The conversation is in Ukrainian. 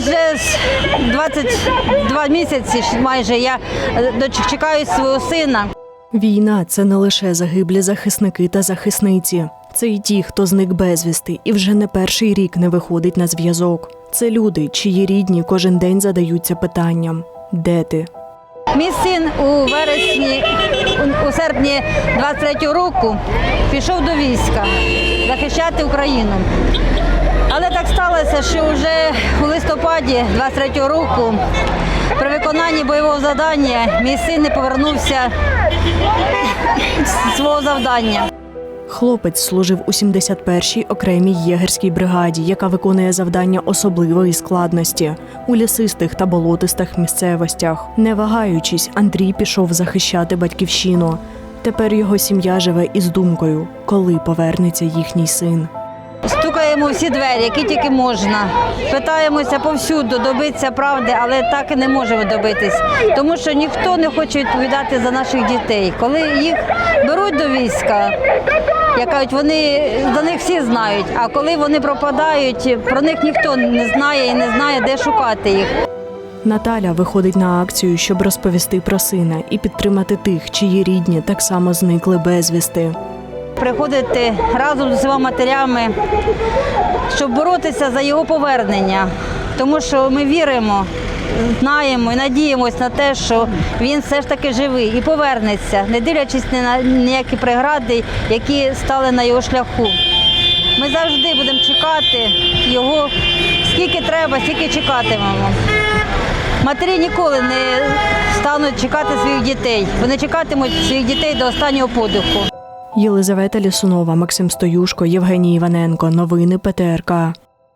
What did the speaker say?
вже з 22 місяці майже я е, чекаю свого сина. Війна це не лише загиблі захисники та захисниці. Це й ті, хто зник безвісти і вже не перший рік не виходить на зв'язок. Це люди, чиї рідні кожен день задаються питанням: де ти? Мій син у вересні, у- серпні 23-го року пішов до війська захищати Україну. Але так сталося, що вже листопаді 23-го року при виконанні бойового завдання мій син не повернувся з свого завдання. Хлопець служив у 71-й окремій єгерській бригаді, яка виконує завдання особливої складності у лісистих та болотистих місцевостях. Не вагаючись, Андрій пішов захищати батьківщину. Тепер його сім'я живе із думкою, коли повернеться їхній син. Стукаємо всі двері, які тільки можна. Питаємося повсюду добитися правди, але так і не можемо добитись, тому що ніхто не хоче відповідати за наших дітей. Коли їх беруть до війська, як кажуть, вони за них всі знають. А коли вони пропадають, про них ніхто не знає і не знає, де шукати їх. Наталя виходить на акцію, щоб розповісти про сина і підтримати тих, чиї рідні так само зникли безвісти. Приходити разом з усіма матерями, щоб боротися за його повернення, тому що ми віримо, знаємо і надіємося на те, що він все ж таки живий і повернеться, не дивлячись ні на ніякі прегради, які стали на його шляху. Ми завжди будемо чекати його, скільки треба, стільки чекатимемо. Матері ніколи не стануть чекати своїх дітей. Вони чекатимуть своїх дітей до останнього подиху. Єлизавета Лісунова, Максим Стоюшко, Євгеній Іваненко. Новини ПТРК.